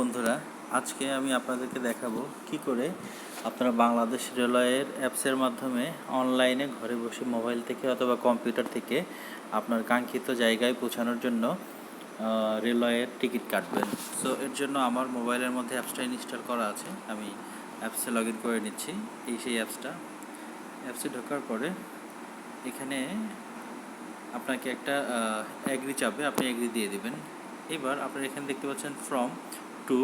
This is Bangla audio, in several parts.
বন্ধুরা, আজকে আমি আপনাদেরকে দেখাবো কি করে আপনারা বাংলাদেশ রেলওয়ের অ্যাপসের মাধ্যমে অনলাইনে ঘরে বসে মোবাইল থেকে অথবা কম্পিউটার থেকে আপনার কাঙ্ক্ষিত জায়গায় পৌঁছানোর জন্য রেলওয়ের টিকিট কাটবেন। সো এর জন্য আমার মোবাইলের মধ্যে অ্যাপসটা ইনস্টল করা আছে। আমি অ্যাপসে লগ ইন করে নিচ্ছি। এই সেই অ্যাপসটা অ্যাপসে ঢোকার পরে এখানে আপনাকে একটা অ্যাগ্রি চাপবে আপনি অ্যাগ্রি দিয়ে দিবেন। এবার আপনার এখানে দেখতে পাচ্ছেন from to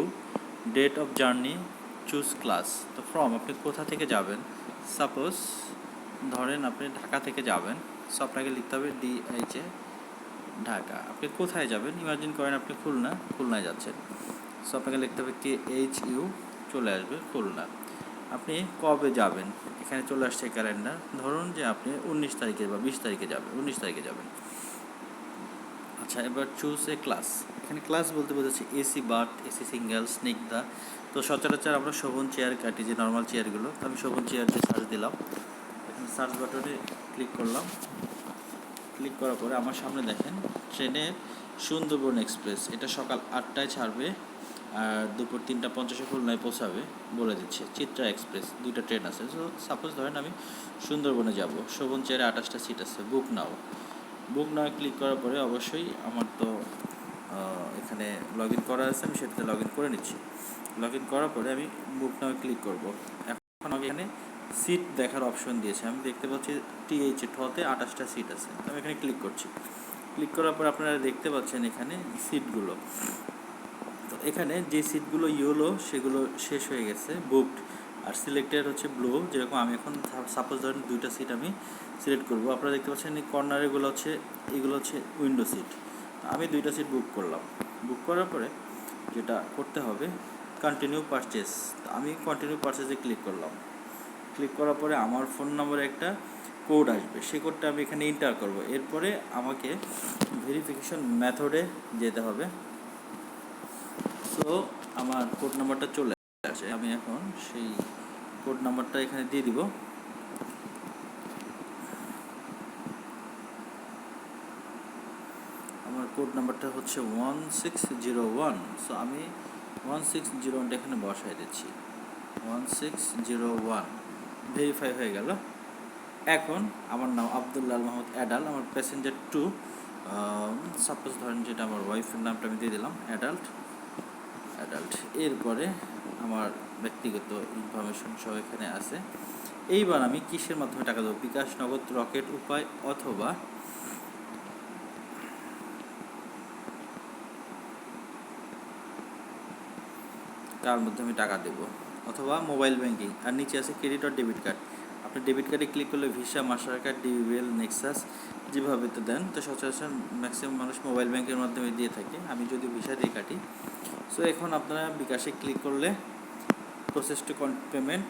date of journey choose class তো ফ্রম আপনি কোথা থেকে যাবেন? সাপোজ ধরেন আপনি ঢাকা থেকে যাবেন। সো আপনাকে লিখতে হবে ডিএইচে ঢাকা। আপনি কোথায় যাবেন? ইমাজিন করেন আপনি খুলনা, খুলনায় যাচ্ছেন। সো আপনাকে লিখতে হবে কে এইচ ইউ চলে আসবে খুলনা। আপনি কবে যাবেন? এখানে চলে আসছে ক্যালেন্ডার ধরুন যে আপনি উনিশ তারিখে বা বিশ তারিখে যাবেন, উনিশ তারিখে যাবেন। আচ্ছা এবার চুজ এ ক্লাস এখানে ক্লাস বলতে বোঝাচ্ছে AC berth AC single Snigdha তো সচরাচর আমরা শোভন চেয়ার কাটি যে নর্মাল চেয়ারগুলো তো আমি শোভন চেয়ার দিয়ে সার্চ দিলাম। এখানে সার্চ বাটনে ক্লিক করলাম। ক্লিক করার পরে আমার সামনে দেখেন, ট্রেনের সুন্দরবন এক্সপ্রেস এটা সকাল আটটায় ছাড়বে আর দুপুর তিনটা পঞ্চাশে খুলনায় পৌঁছাবে বলে দিচ্ছে, চিত্রা এক্সপ্রেস দুইটা ট্রেন আছে। সো সাপোজ ধরেন আমি সুন্দরবনে যাব, শোভন চেয়ারে আঠাশটা সিট আছে বুক নাও বুক নাও ক্লিক করার পরে অবশ্যই আমার তো এখানে লগ ইন করা আছে, আমি সেটাতে লগ ইন করে নিচ্ছি। লগ ইন করার পরে আমি বুক নাও ক্লিক করব। এখন আমাকে এখানে সিট দেখার অপশন দিয়েছে। আমি দেখতে পাচ্ছি টিএইচ ঠতে আঠাশটা সিট আছে। আমি এখানে ক্লিক করছি। ক্লিক করার পর আপনারা দেখতে পাচ্ছেন এখানে সিটগুলো। তো এখানে যে সিটগুলো ইয়েলো, সেগুলো শেষ হয়ে গেছে, বুকড। আর সিলেক্টেড হচ্ছে ব্লু যেরকম আমি এখন সাপোজ ধরেন দুইটা সিট আমি সিলেক্ট করব। আপনারা দেখতে পাচ্ছেন এই কর্নারেগুলো হচ্ছে, এগুলো হচ্ছে উইন্ডো সিট আমি দুইটা সিট বুক করলাম। বুক করার পরে যেটা করতে হবে কন্টিনিউ পারচেস আমি কন্টিনিউ পারচেসে ক্লিক করলাম। ক্লিক করার পরে আমার ফোন নম্বরে একটা কোড আসবে। সেই কোডটা আমি এখানে এন্টার করব। এরপরে আমাকে ভেরিফিকেশন মেথডে যেতে হবে। সো আমার কোড নাম্বারটা চলে আসে আমি এখন সেই কোড নাম্বারটা এখানে দিয়ে দিব। আমার কোড নাম্বারটা হচ্ছে one six zero one so আমি ওয়ান সিক্স জিরো ওয়ানটা এখানে বসাই দিচ্ছি। One six zero one verify হয়ে গেল। এখন আমার নাম আবদুল্লাহ মাহমুদ অ্যাডাল, আমার প্যাসেঞ্জার টু সাপোজ ধরেন যেটা আমার ওয়াইফের নামটা আমি দিয়ে দিলাম, অ্যাডাল্ট। অ্যাডাল্ট। এরপরে আমার ব্যক্তিগত ইনফরমেশন সব এখানে আছে। এইবার আমি কিসের মাধ্যমে টাকা দেবো? বিকাশ নগদ, রকেট উপায় অথবা তার মধ্যে আমি টাকা দেবো। অথবা মোবাইল ব্যাংকিং আর নিচে আছে ক্রেডিট আর ডেবিট কার্ড আপনি ডেবিট কার্ডে ক্লিক করলে visa master card DBL nexus যেভাবে তো দেন, তো সচরাচর ম্যাক্সিমাম মানুষ মোবাইল ব্যাংকের মাধ্যমে দিয়ে থাকে। আমি যদি ভিসা দিয়ে কাটি সো এখন আপনারা বিকাশে ক্লিক করলে প্রসেস টু পেমেন্ট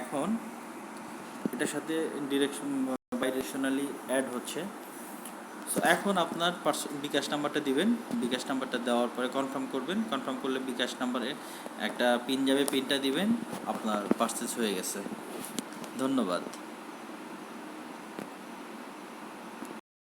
এখন এটার সাথে ডিরেকশন বাইরেশনালি অ্যাড হচ্ছে। সো এখন আপনার বিকাশ নাম্বারটা দিবেন। বিকাশ নাম্বারটা দেওয়ার পরে কনফার্ম করবেন। কনফার্ম করলে বিকাশ নাম্বারে একটা পিন যাবে। পিনটা দিবেন। আপনার পার্সেস হয়ে গেছে। ধন্যবাদ।